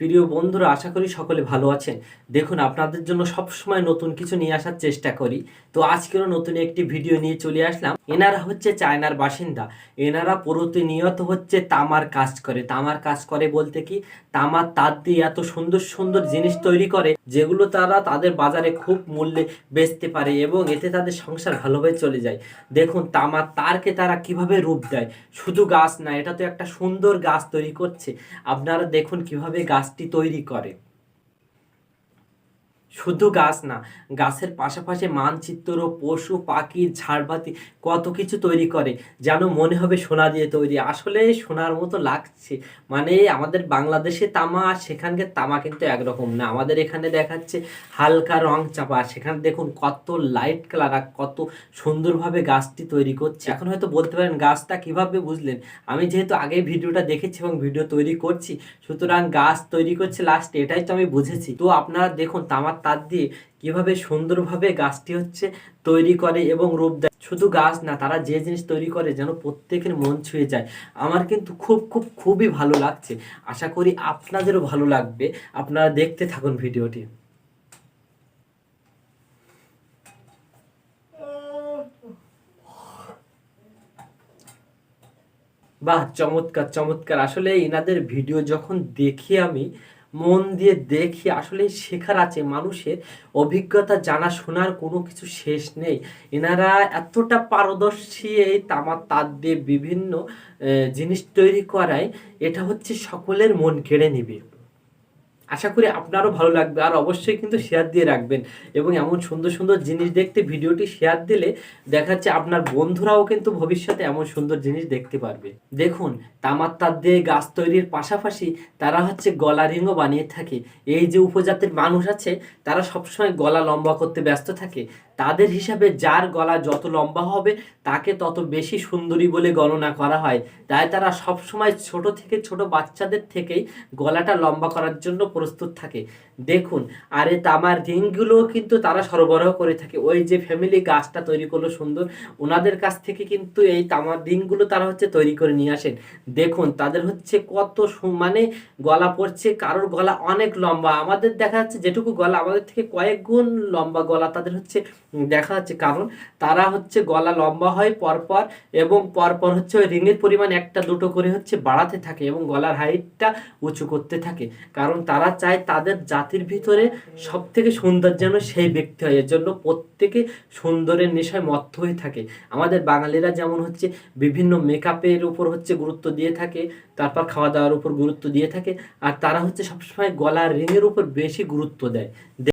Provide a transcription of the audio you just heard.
প্রিয় বন্ধুরা, আশা করি সকলে ভালো আছেন। দেখুন, আপনাদের জন্য সবসময় নতুন কিছু নিয়ে আসার চেষ্টা করি। তো আজকেরও নতুন একটি ভিডিও নিয়ে চলে আসলাম। এনারা হচ্ছে চায়নার বাসিন্দা। এনারা প্রতিনিয়ত হচ্ছে তামার কাজ করে। তামার কাজ করে বলতে কি, তামার তার দিয়ে এত সুন্দর সুন্দর জিনিস তৈরি করে, যেগুলো তারা তাদের বাজারে খুব মূল্যে বেচতে পারে এবং এতে তাদের সংসার ভালোভাবে চলে যায়। দেখুন, তামার তারকে তারা কীভাবে রূপ দেয়? শুধু গাছ না, এটা তো একটা সুন্দর গাছ তৈরি করছে। আপনারা দেখুন কীভাবে গাছটি তৈরি করে। শুধু গাছ না, গাছের পাশাপাশি মানচিত্র, পশু, পাখি, ঝাড়বাতি কত কিছু তৈরি করে, যেন মনে হবে সোনা দিয়ে তৈরি। আসলে সোনার মতো লাগছে। মানে আমাদের বাংলাদেশে তামা আর সেখানকার তামা কিন্তু একরকম না। আমাদের এখানে দেখাচ্ছে হালকা রং চাপা। সেখানে দেখুন কত লাইট কালার আর কত সুন্দরভাবে গাছটি তৈরি করছে। এখন হয়তো বলতে পারেন গাছটা কীভাবে বুঝলেন? আমি যেহেতু আগে ভিডিওটা দেখেছি এবং ভিডিও তৈরি করছি, সুতরাং গাছ তৈরি করছে লাস্ট এটাই তো আমি বুঝেছি। তো আপনারা দেখুন তামার তার দিয়ে কীভাবে সুন্দরভাবে গাছটি হচ্ছে তৈরি করে এবং রূপ দেয়। শুধু গাছ না, তারা যে জিনিস তৈরি করে যেন প্রত্যেকের মন ছুঁয়ে যায়। আমার কিন্তু খুব খুব, খুবই ভালো লাগছে। আশা করি আপনাদেরও ভালো লাগবে। আপনারা দেখতে থাকুন ভিডিওটি। বাহ, চমৎকার চমৎকার। আসলে এনাদের ভিডিও যখন দেখি আমি মন দিয়ে দেখি আসলে শেখার আছে। মানুষের অভিজ্ঞতা জানা শোনার কোনো কিছু শেষ নেই। এনারা এতটা পারদর্শী এই তামার তার দিয়ে বিভিন্ন জিনিস তৈরি করায়, এটা হচ্ছে সকলের মন কেড়ে নেবে। আশা করি আপনারও ভালো লাগবে আর অবশ্যই কিন্তু শেয়ার দিয়ে রাখবেন। এবং এমন সুন্দর সুন্দর জিনিস দেখতে ভিডিওটি শেয়ার দিলে দেখা যাচ্ছে আপনার বন্ধুরাও কিন্তু ভবিষ্যতে এমন সুন্দর জিনিস দেখতে পারবে। দেখুন তামার তার দিয়ে গাছ তৈরির পাশাপাশি তারা হচ্ছে গলা রিংও বানিয়ে থাকে। এই যে উপজাতির মানুষ আছে, তারা সবসময় গলা লম্বা করতে ব্যস্ত থাকে। তাদের হিসাবে যার গলা যত লম্বা হবে, তাকে তত বেশি সুন্দরী বলে গণনা করা হয়। তাই তারা সবসময় ছোট থেকে ছোট বাচ্চাদের থেকেই গলাটা লম্বা করার জন্য প্রস্তুত থাকে। দেখুন, আর তামার রিংগুলো কিন্তু তারা সরবরাহ করে থাকে। ওই যে ফ্যামিলি গাছটা তৈরি করল সুন্দর ওনাদের কাছ থেকে কিন্তু এই তামার রিংগুলো তারা হচ্ছে তৈরি করে নিয়ে আসেন। দেখুন, তাদের হচ্ছে কত মানে গলা পড়ছে, কারোর গলা অনেক লম্বা। আমাদের দেখা যাচ্ছে যেটুকু গলা, আমাদের থেকে কয়েক গুণ লম্বা গলা তাদের হচ্ছে দেখা যাচ্ছে। কারণ তারা হচ্ছে গলা লম্বা হয় পরপর এবং পরপর হচ্ছে ওই রিংয়ের পরিমাণ একটা দুটো করে হচ্ছে বাড়াতে থাকে এবং গলার হাইটটা উঁচু করতে থাকে। কারণ তারা চায় তাদের জাতির ভিতরে সব থেকে সুন্দর যেন সেই ব্যক্তি হয়। এর জন্য প্রত্যেকে সুন্দরের নেশায় মত্ত হয়ে থাকে। আমাদের বাঙালিরা যেমন হচ্ছে বিভিন্ন মেকআপের উপর হচ্ছে গুরুত্ব দিয়ে থাকে, তারপর খাওয়া দাওয়ার উপর গুরুত্ব দিয়ে থাকে, আর তারা হচ্ছে সবসময় গলার রিংয়ের উপর বেশি গুরুত্ব দেয়।